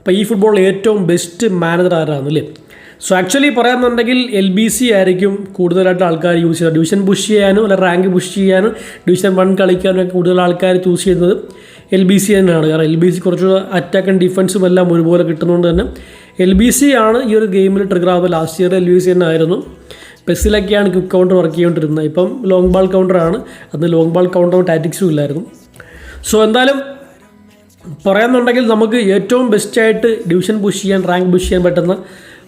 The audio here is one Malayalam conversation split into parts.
അപ്പോൾ ഈ ഫുട്ബോളിൽ ഏറ്റവും ബെസ്റ്റ് മാനേജർ ആരാണ് അല്ലേ? സോ ആക്ച്വലി പറയാമെന്നുണ്ടെങ്കിൽ എൽ ബി സി ആയിരിക്കും കൂടുതലായിട്ട് ആൾക്കാർ യൂസ് ചെയ്യുന്നത്. ഡിവിഷൻ പുഷ് ചെയ്യാനും അല്ല റാങ്ക് പുഷ് ചെയ്യാനും ഡിവിഷൻ വൺ കളിക്കാനും ഒക്കെ കൂടുതൽ ആൾക്കാർ ചൂസ് ചെയ്യുന്നത് എൽ ബി സി തന്നെയാണ്. കാരണം എൽ ബി സി കുറച്ചുകൂടെ അറ്റാക്കും ഡിഫൻസും എല്ലാം ഒരുപോലെ കിട്ടുന്നതുകൊണ്ട് തന്നെ എൽ ബി സി ആണ് ഈ ഒരു ഗെയിമിൽ ട്രിഗർ ആവുന്നത്. Last year L B C തന്നെ ആയിരുന്നു. പെസ്സിലൊക്കെയാണ് ക്വിക്ക് കൗണ്ടർ വർക്ക് ചെയ്തുകൊണ്ടിരുന്നത് ഇപ്പം ലോങ് ബാൾ കൗണ്ടറാണ് അന്ന് ലോങ് ബാൾ കൗണ്ടറും ടാറ്റിക്സും ഇല്ലായിരുന്നു. സോ എന്തായാലും പറയാമെന്നുണ്ടെങ്കിൽ നമുക്ക് ഏറ്റവും ബെസ്റ്റായിട്ട് ഡിവിഷൻ പുഷ് ചെയ്യാൻ റാങ്ക് പുഷ് ചെയ്യാൻ പറ്റുന്ന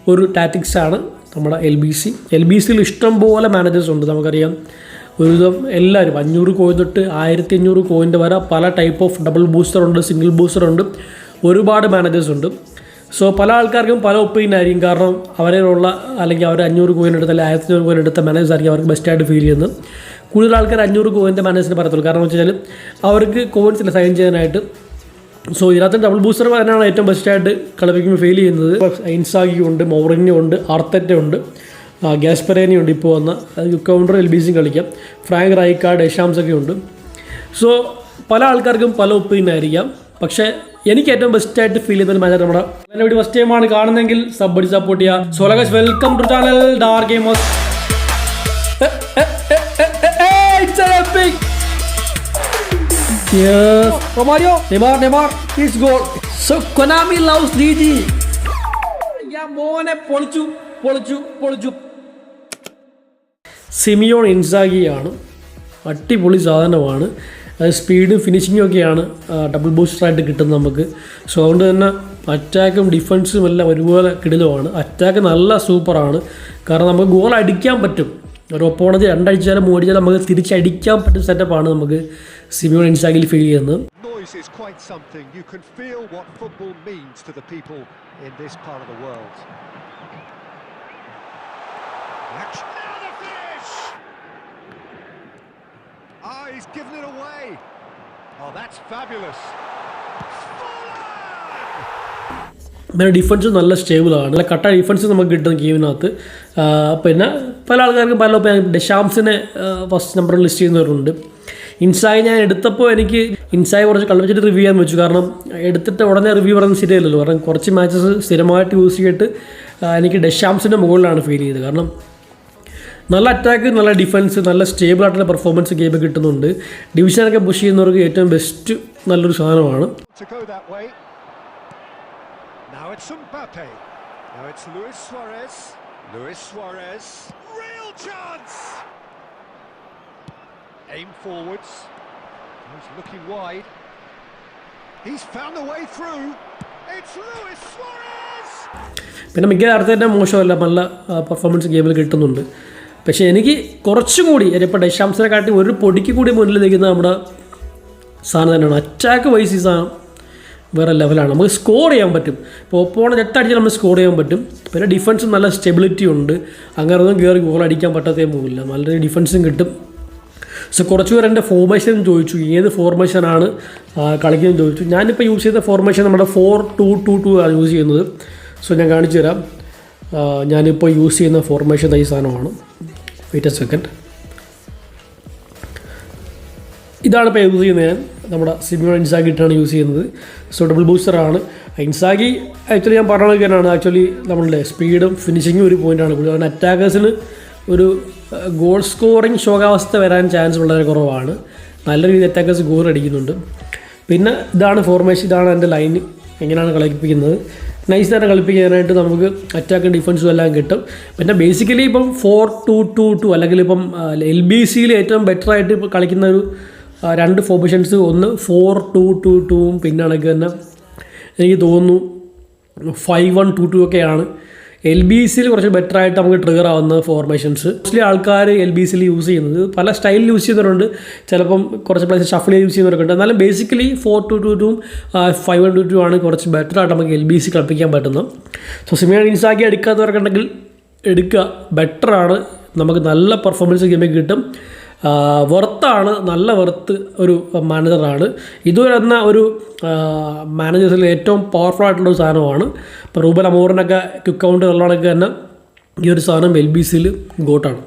ഒരു ടാറ്റിക്സ് ആണ് നമ്മുടെ L B C L B സിയിൽ ഇഷ്ടം പോലെ മാനേജേഴ്സ് ഉണ്ട് നമുക്കറിയാം. ഒരുവിധം എല്ലാവരും അഞ്ഞൂറ് കോയിൻ തൊട്ട് ആയിരത്തി അഞ്ഞൂറ് കോയിന്റെ വരെ പല ടൈപ്പ് ഓഫ് ഡബിൾ ബൂസ്റ്റർ ഉണ്ട് സിംഗിൾ ബൂസ്റ്റർ ഉണ്ട് ഒരുപാട് മാനേജേഴ്സ് ഉണ്ട്. സോ പല ആൾക്കാർക്കും പല ഒപ്പീനിയൻ ആയിരിക്കും. കാരണം അവരിലുള്ള അല്ലെങ്കിൽ അവർ അഞ്ഞൂറ് കോയിൻ എടുത്ത അല്ലെങ്കിൽ ആയിരത്തി അഞ്ഞൂറ് കോയിൻ എടുത്ത മാനേജേഴ്സ് ആയിരിക്കും അവർക്ക് ബെസ്റ്റായിട്ട് ഫീൽ ചെയ്യുന്നത്. കൂടുതൽ ആൾക്കാർ അഞ്ഞൂറ് കോയിന്റെ മാനേജറിനെ പറയത്തുള്ളൂ. കാരണം എന്ന് വെച്ചാൽ അവർക്ക് കോയിൻസിൽ സൈൻ ചെയ്യാനായിട്ട് സോ ഇതിനകത്ത് ഡബിൾ ബൂസ്റ്റർ വരാനാണ് ഏറ്റവും ബെസ്റ്റായിട്ട് കളിപ്പിക്കുമ്പോൾ ഫെയിൽ ചെയ്യുന്നത്. ഐൻസാഗി ഉണ്ട് മൗറിന്യോ ഉണ്ട് ആർത്തറ്റ ഉണ്ട് ഗ്യാസ്പെരേനി ഉണ്ട് ഇപ്പോൾ വന്ന കൗണ്ടർ എൽ ബി സി കളിക്കാം. ഫ്രാങ്ക് റൈക്കാർഡ് ഏഷാംസൊക്കെ ഉണ്ട്. സോ പല ആൾക്കാർക്കും പല ഒപ്പീനിയൻ ആയിരിക്കാം. പക്ഷേ എനിക്ക് ഏറ്റവും ബെസ്റ്റ് ആയിട്ട് ഫീൽ ചെയ്യുന്ന ഒരു മാനേജർ നമ്മുടെ വീഡിയോ ഫസ്റ്റ് ടൈമാണ് കാണുന്നെങ്കിൽ സബ് അടി സപ്പോർട്ട് ചെയ്യുക. സോ ലഗസ് welcome to channel Dar gamers Yes. Romario. Neymar, Neymar. His goal. So Konami loves DG. ഞാൻ മോനെ പൊളിച്ചു പൊളിച്ചു പൊളിച്ചു സിമിയോൺ ഇൻസാഗിയാണ് അടിപൊളി സാധനമാണ് സ്പീഡും ഫിനിഷിങ്ങും ഒക്കെയാണ് ഡബിൾ ബൂസ്റ്ററായിട്ട് കിട്ടുന്നത് നമുക്ക് സോ അതുകൊണ്ട് തന്നെ അറ്റാക്കും ഡിഫൻസും എല്ലാം ഒരുപോലെ കിടിലുമാണ് അറ്റാക്ക് നല്ല സൂപ്പറാണ് കാരണം നമുക്ക് ഗോൾ അടിക്കാൻ പറ്റും ഒരു ഒപ്പോണത് രണ്ടടിച്ചാലും മൂടിച്ചാലും നമുക്ക് തിരിച്ചടിക്കാൻ പറ്റുന്ന സെറ്റപ്പാണ് നമുക്ക് സിമിയോൺ ഇൻസാഗിൽ ഫീൽ ചെയ്യുന്നത് Noise is quite something. You can feel what football means to the people in this part of the world. Action. Now the finish! Ah, he's given it away. Oh, that's fabulous. പിന്നെ ഡിഫൻസ് നല്ല സ്റ്റേബിളാണ് നല്ല കട്ട ഡിഫൻസ് നമുക്ക് കിട്ടും ഗെയിമിനകത്ത് പിന്നെ പല ആൾക്കാർക്കും പല ഒപ്പീനിയൻ ഫസ്റ്റ് നമ്പറിൽ ലിസ്റ്റ് ചെയ്യുന്നവരുണ്ട്. ഇൻസായി ഞാൻ എടുത്തപ്പോൾ എനിക്ക് ഇൻസായി കുറച്ച് കളിപ്പിച്ചിട്ട് റിവ്യൂ ചെയ്യാൻ വെച്ചു. കാരണം എടുത്തിട്ട് ഉടനെ റിവ്യൂ പറയുന്നത് ശരിയല്ലല്ലോ. കാരണം കുറച്ച് മാച്ചസ് സ്ഥിരമായിട്ട് യൂസ് ചെയ്തിട്ട് എനിക്ക് ഡെഷാംസിന്റെ മുകളിലാണ് ഫീൽ ചെയ്തത്. കാരണം നല്ല അറ്റാക്ക് നല്ല ഡിഫൻസ് നല്ല സ്റ്റേബിൾ ആയിട്ടുള്ള പെർഫോമൻസ് ഗെയിം കിട്ടുന്നുണ്ട്. ഡിവിഷനൊക്കെ പുഷ് ചെയ്യുന്നവർക്ക് ഏറ്റവും ബെസ്റ്റ് നല്ലൊരു സാധനമാണ്. Now it's Mbappe. Now it's Luis Suarez. Luis Suarez. Real chance! Aim forwards. He's looking wide. He's found a way through. It's Luis Suarez! പിന്നെ മിക്ക നേരത്തെ മോശമല്ല നല്ല പെർഫോമൻസ് ഗെയിമിൽ കിട്ടുന്നുണ്ട് പക്ഷേ എനിക്ക് കുറച്ചും കൂടി ഇപ്പോൾ ഡെഷാംസിനെ കാട്ടി ഒരു പൊടിക്ക് കൂടി മുന്നിൽ നിൽക്കുന്ന നമ്മുടെ സാധനം തന്നെയാണ് അറ്റാക്ക് വൈസ് ഈ സാധനം വേറെ ലെവലാണ് നമുക്ക് സ്കോർ ചെയ്യാൻ പറ്റും. ഇപ്പോൾ ഒപ്പോണ എട്ടടിച്ചാൽ നമ്മൾ സ്കോർ ചെയ്യാൻ പറ്റും. പിന്നെ ഡിഫൻസും നല്ല സ്റ്റെബിലിറ്റി ഉണ്ട്. അങ്ങനെ ഒന്നും കയറി ഗോൾ അടിക്കാൻ പറ്റാത്തേ പോകില്ല നല്ലൊരു ഡിഫൻസും കിട്ടും. സോ കുറച്ച് പേർ എന്റെ ഫോർമേഷൻ ചോദിച്ചു. ഏത് ഫോർമേഷനാണ് കളിക്കുന്നത് ചോദിച്ചു. ഞാനിപ്പോൾ യൂസ് ചെയ്ത ഫോർമേഷൻ നമ്മുടെ ഫോർ ടു ടു ടു ആണ് യൂസ് ചെയ്യുന്നത്. സോ ഞാൻ കാണിച്ചു തരാം. ഞാനിപ്പോൾ യൂസ് ചെയ്യുന്ന ഫോർമേഷൻ ഈ സാധനമാണ്. വെയിറ്റ് എ സെക്കൻഡ് ഇതാണ് ഇപ്പോൾ യൂസ് ചെയ്യുന്നത് ഞാൻ. നമ്മുടെ സിമിയോൺ ഇൻസാഗി ഇട്ടാണ് യൂസ് ചെയ്യുന്നത്. സോ ഡബിൾ ബൂസ്റ്ററാണ് ഇൻസാഗി ആക്ച്വലി ഞാൻ പറഞ്ഞ തന്നെയാണ് ആക്ച്വലി നമ്മളുടെ സ്പീഡും ഫിനിഷിങ്ങും ഒരു പോയിന്റാണ് കൂടുതൽ അറ്റാക്കേഴ്സിന് ഒരു ഗോൾ സ്കോറിങ് ശോകാവസ്ഥ വരാൻ ചാൻസ് വളരെ കുറവാണ്. നല്ല രീതിയിൽ അറ്റാക്കേഴ്സ് ഗോൾ അടിക്കുന്നുണ്ട്. പിന്നെ ഇതാണ് ഫോർമേഷൻ ഇതാണ് എന്റെ ലൈൻ എങ്ങനെയാണ് കളിപ്പിക്കുന്നത്. നൈസ് തന്നെ കളിപ്പിക്കാനായിട്ട് നമുക്ക് അറ്റാക്ക് ഡിഫൻസും എല്ലാം കിട്ടും. പിന്നെ ബേസിക്കലി ഇപ്പം ഫോർ ടു ടു ടു അല്ലെങ്കിൽ ഇപ്പം എൽ ബി സിയിൽ ഏറ്റവും ബെറ്ററായിട്ട് കളിക്കുന്ന ഒരു രണ്ട് ഫോർമേഷൻസ് ഒന്ന് ഫോർ ടു ടു ടൂവും പിന്നെ കണക്ക് തന്നെ എനിക്ക് തോന്നുന്നു ഫൈവ് വൺ ടു ടു ഒക്കെയാണ്. എൽ ബി സിയിൽ കുറച്ച് ബെറ്റർ ആയിട്ട് നമുക്ക് ട്രിഗർ ആവുന്ന ഫോർമേഷൻസ് മോസ്റ്റ്ലി ആൾക്കാർ എൽ ബി സിയിൽ യൂസ് ചെയ്യുന്നത്. പല സ്റ്റൈലിൽ യൂസ് ചെയ്യുന്നവരുണ്ട്. ചിലപ്പം കുറച്ച് പ്ലേസ് ഷഫിൽ യൂസ് ചെയ്യുന്നവരൊക്കെ ഉണ്ട് എന്നാലും ബേസിക്കലി ഫോർ ടു ടു ടൂവും ഫൈവ് വൺ ടു ടു ആണ് കുറച്ച് ബെറ്റർ ആയിട്ട് നമുക്ക് എൽ ബി സി കളിപ്പിക്കാൻ പറ്റുന്നത്. സോ സിമിയാണ് ഇൻസാക്കി എടുക്കാത്തവരൊക്കെ ഉണ്ടെങ്കിൽ എടുക്കുക. ബെറ്ററാണ് നമുക്ക് നല്ല പെർഫോമൻസ് ഗെയിമിൽ കിട്ടും. വെർത്താണ് നല്ല വെറുത്ത് ഒരു മാനേജറാണ്. ഇതുവരെ എന്ന ഒരു മാനേജേഴ്സിൽ ഏറ്റവും പവർഫുൾ ആയിട്ടുള്ള ഒരു സാധനമാണ് ഇപ്പോൾ റൂബൽ അമോറിനൊക്കെ ക്വിക്ക് കൗണ്ട് ഉള്ളതൊക്കെ തന്നെ ഈ ഒരു സാധനം എൽ ബി സിയിൽ ഗോട്ടാണ്